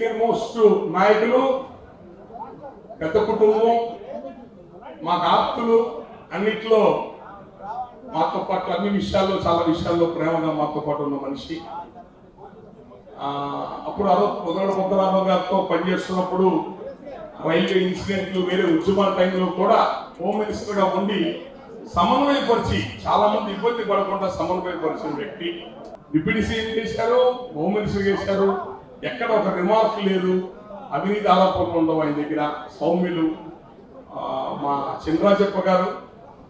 Senior most నాయకులు పెద్ద కుటుంబం మా ఆప్తులు అన్నిట్లో మాతో పాటు అన్ని విషయాల్లో చాలా విషయాల్లో ప్రేమగా మాతో పాటు ఉన్న మనిషి. అప్పుడు అదో పొదగడ ముద్దరామరావు గారితో పనిచేస్తున్నప్పుడు రైల్వే ఇన్సిడెంట్లు వేరే ఉద్యమాల టైంలో కూడా హోమ్ మినిస్టర్గా ఉండి సమన్వయపరిచి చాలా మంది ఇబ్బంది పడకుండా సమన్వయపరిచిన వ్యక్తి. డిప్యూటీ సీఎం చేశారు హోమ్ మినిస్టర్ చేశారు. ఎక్కడ ఒక రిమార్క్ లేదు. అవినీతి ఆరోపణలు ఉండవు ఆయన దగ్గర సౌమ్యులు. మా చంద్రాజప్ప గారు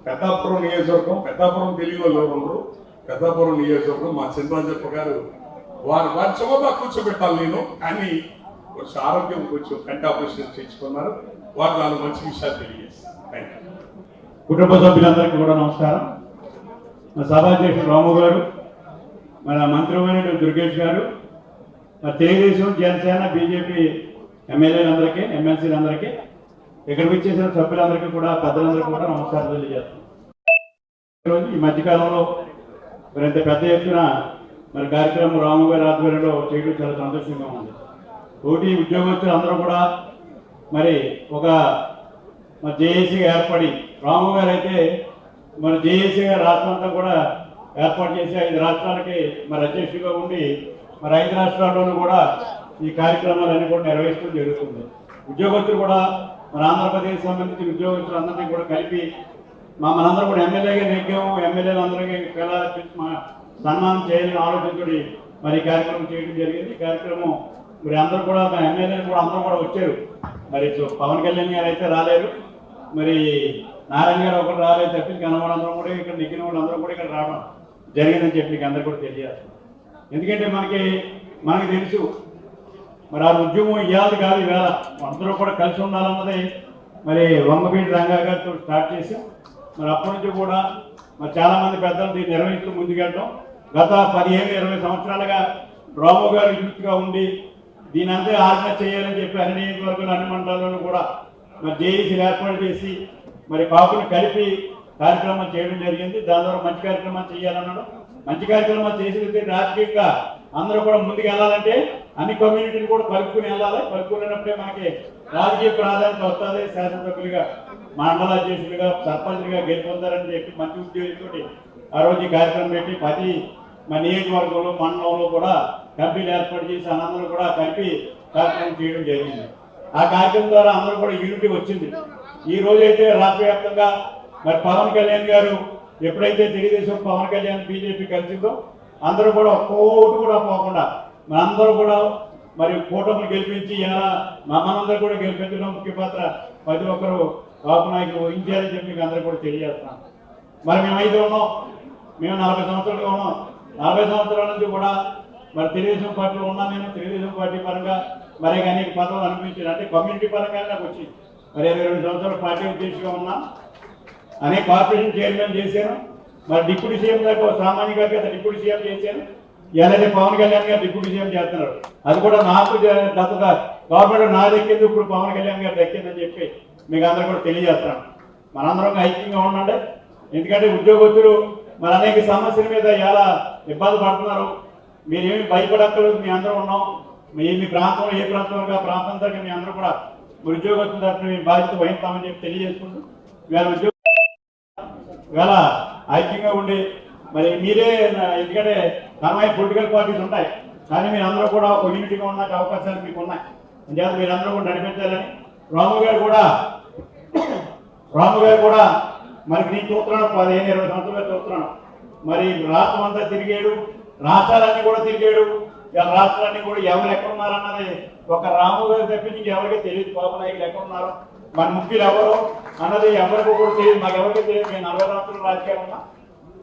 పెద్దాపురం నియోజకవర్గం పెద్దాపురం తెలియని వాళ్ళు ఎవరు పెద్దాపురం నియోజకవర్గం మా చంద్రాజప్ప గారు వారు వారి చోట కూర్చోబెట్టాలి నేను. కానీ కొంచెం ఆరోగ్యం కొంచెం కంటి ఆపరేషన్ చేయించుకున్నారు. వారు నాలుగు మంచి విషయాలు తెలియజేస్తారు. కుటుంబ సభ్యులందరికీ కూడా నమస్కారం. మా సభాధ్యక్షుడు రాము గారు మన మంత్రివర్యుడు దుర్గేష్ గారు తెలుగుదేశం జనసేన బీజేపీ ఎమ్మెల్యేలందరికీ ఎమ్మెల్సీలందరికీ ఇక్కడికి వచ్చేసిన సభ్యులందరికీ కూడా పెద్దలందరికీ కూడా నమస్కారం తెలియజేస్తాం. ఈరోజు ఈ మధ్యకాలంలో మరి ఇంత పెద్ద ఎత్తున మరి కార్యక్రమం రాము గారి ఆధ్వర్యంలో చేయడం చాలా సంతోషంగా ఉంది. ఒకటి ఉద్యోగస్తులు అందరూ కూడా మరి ఒక మరి జేఏసీగా ఏర్పడి రాము గారు అయితే మన జేఏసీగా రాష్ట్రం అంతా కూడా ఏర్పాటు చేసి ఐదు రాష్ట్రాలకి మరి అధ్యక్షుడిగా ఉండి మరి ఐదు రాష్ట్రాల్లోనూ కూడా ఈ కార్యక్రమాలన్నీ కూడా నిర్వహిస్తూ జరుగుతుంది. ఉద్యోగస్తులు కూడా మన ఆంధ్రప్రదేశ్ సంబంధించిన ఉద్యోగస్తులు అందరినీ కూడా కలిపి మా మనందరం కూడా ఎమ్మెల్యేగా నెగ్గాము. ఎమ్మెల్యేలు అందరికీ కళ సన్మానం చేయాలని ఆలోచించుడి మరి ఈ కార్యక్రమం చేయడం జరిగింది. ఈ కార్యక్రమం మరి అందరూ కూడా మా ఎమ్మెల్యేలు కూడా అందరూ కూడా వచ్చారు. మరి పవన్ కళ్యాణ్ గారు అయితే రాలేరు. మరి నారాయణ గారు ఒకరు రాలేదు తప్పించి కనబడందరూ కూడా ఇక్కడ నెగ్గిన వాళ్ళందరూ కూడా ఇక్కడ రావడం జరిగిందని చెప్పి అందరూ కూడా తెలియాలి. ఎందుకంటే మనకి మనకి తెలుసు. మరి ఆ ఉద్యమం ఇవ్వాలి కాదు ఇవాళ అందరూ కూడా కలిసి ఉండాలన్నది మరి వంగపేటి రంగా గారితో స్టార్ట్ చేసాం మరి అప్పటి నుంచి కూడా మరి చాలామంది పెద్దలు దీన్ని నిర్వహిస్తూ ముందుకెళ్ళడం గత పదిహేను ఇరవై సంవత్సరాలుగా రాము గారు యూత్గా ఉండి దీని అంతా ఆర్గనైజ్ చేయాలని చెప్పి అన్ని నియోజకవర్గాలు అన్ని మండలాలను కూడా మరి జేఈసీ ఏర్పాటు చేసి మరి కాపుని కలిపి కార్యక్రమం చేయడం జరిగింది. దాని ద్వారా మంచి కార్యక్రమం చేయాలన్నాడు. మంచి కార్యక్రమం చేసి రాజకీయంగా అందరూ కూడా ముందుకు వెళ్ళాలంటే అన్ని కమ్యూనిటీలు కూడా కలుపుకుని వెళ్ళాలి. కలుపుకునేటప్పుడే మనకి రాజకీయ ప్రాధాన్యత వస్తుంది. శాసనసభ్యులుగా మండల అధ్యక్షులుగా సర్పంచులుగా గెలుపొందారని చెప్పి మంచి ఉద్యోగంతో ఆ రోజు కార్యక్రమం పెట్టి ప్రతి మన నియోజకవర్గంలో మండలంలో కూడా కమిటీలు ఏర్పాటు చేసి అందరూ కూడా కలిపి కార్యక్రమం చేయడం జరిగింది. ఆ కార్యక్రమం ద్వారా అందరూ కూడా యూనిటీ వచ్చింది. ఈ రోజు అయితే రాష్ట్ర వ్యాప్తంగా మరి పవన్ కళ్యాణ్ గారు ఎప్పుడైతే తెలుగుదేశం పవన్ కళ్యాణ్ బీజేపీ కలిసిందో అందరూ కూడా ఒక్కోటి కూడా పోకుండా మనందరూ కూడా మరి కూటమిని గెలిపించి ఇలా మమ్మల్ని కూడా గెలిపించడం ముఖ్య పాత్ర ప్రతి ఒక్కరు బాబు నాయకు వహించారని చెప్పి మీకు అందరూ కూడా తెలియజేస్తున్నాం. మరి మేము అయితే ఉన్నాం. మేము నలభై సంవత్సరాలుగా ఉన్నాం. నలభై సంవత్సరాల నుంచి కూడా మరి తెలుగుదేశం పార్టీలో ఉన్నా నేను తెలుగుదేశం పార్టీ పరంగా మరి అనేక పదవులు అనిపించింది అంటే కమ్యూనిటీ పరంగా నాకు వచ్చింది. మరి ఇరవై రెండు సంవత్సరాలు పార్టీ ఉద్దేశంగా ఉన్నా అనేక కార్పొరేషన్ చైర్మన్ చేశాను. మరి డిప్యూటీ సీఎం దాకా సామాన్య గారికి అతను డిప్యూటీ సీఎం చేశాను. ఎలాగే పవన్ కళ్యాణ్ గారు డిప్యూటీ సీఎం చేస్తున్నారు. అది కూడా నాకు జ- గవర్నమెంట్ నా దక్కింది ఇప్పుడు పవన్ కళ్యాణ్ గారు దక్కిందని చెప్పి మీకు అందరూ కూడా తెలియజేస్తున్నాను మనందరం ఐక్యంగా ఉండండి. ఎందుకంటే ఉద్యోగస్తులు మరి అనేక సమస్యల మీద ఎలా ఇబ్బంది పడుతున్నారు. మీరేమి భయపడక్కర్లేదు మీ అందరూ ఉన్నాం. మీ మీ ప్రాంతంలో ఏ ప్రాంతంలో ఆ ప్రాంతం తరగతి మీ అందరూ కూడా ఉద్యోగస్తుల తరఫున మీ బాధ్యత వహిస్తామని చెప్పి తెలియజేసుకుంటూ మీరు ఉద్యోగ ఇవాళ ఐక్యంగా ఉండి మరి మీరే ఎందుకంటే తనమైన పొలిటికల్ పార్టీస్ ఉంటాయి. కానీ మీరు అందరూ కూడా ఒక యూనిటీగా ఉండడానికి అవకాశాలు మీకు ఉన్నాయి. అందుచేత మీరందరూ కూడా నడిపించాలని రాము గారు కూడా రాము గారు కూడా మరి నేను చూస్తున్నాను పదిహేను ఇరవై సంవత్సరాలు చూస్తున్నాను. మరి రాష్ట్రం అంతా తిరిగాడు రాష్ట్రాలన్నీ కూడా తిరిగాడు. ఇలా రాష్ట్రాలన్నీ కూడా ఎవరు ఎక్కడ ఉన్నారన్నది ఒక రాము గారు తప్పించి ఎవరికి తెలియదు. బాబు నాయకులు ఎక్కడ ఉన్నారు? మన ముఖ్యులు ఎవరు అన్నది ఎవరికి కూడా తెలియదు మాకు ఎవరికి తెలియదు నేను నలభై రాష్ట్రాలు రాజకీయాలు ఉన్నా.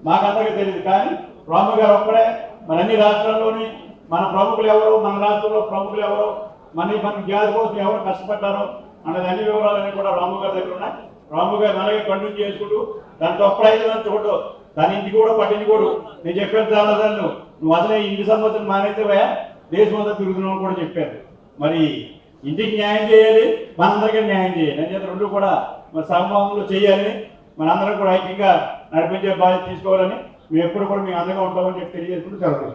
మాకందరికీ తెలియదు కానీ రాము గారు ఒక్కడే మన అన్ని రాష్ట్రాల్లోని మన ప్రముఖులు ఎవరు మన రాష్ట్రంలో ప్రముఖులు ఎవరు మన మన జాతి కోసం ఎవరు కష్టపడ్డారో అన్నది అన్ని వివరాలన్నీ కూడా రాము గారి దగ్గర ఉన్నాయి. రాము గారు అలాగే కంటిన్యూ చేసుకుంటూ దాంతో ఒక్కడైతే చూడు దాని ఇంటికి కూడా పట్టించుకోడు నేను చెప్పాను చాలా నువ్వు అసలే ఇంటి సంబంధం మానేసేవా దేశం అంతా తిరుగుతున్నావు కూడా చెప్పారు. మరి ఇంటికి న్యాయం చేయాలి మనందరికీ న్యాయం చేయాలి. అని రెండు కూడా మన సమూహంలో చేయాలని మనందరం కూడా ఐక్యంగా నడిపించే బాధ్యత తీసుకోవాలని మేము ఎప్పుడు కూడా మేము అందంగా ఉంటామని చెప్పి తెలియజేసుకుంటూ సెలవు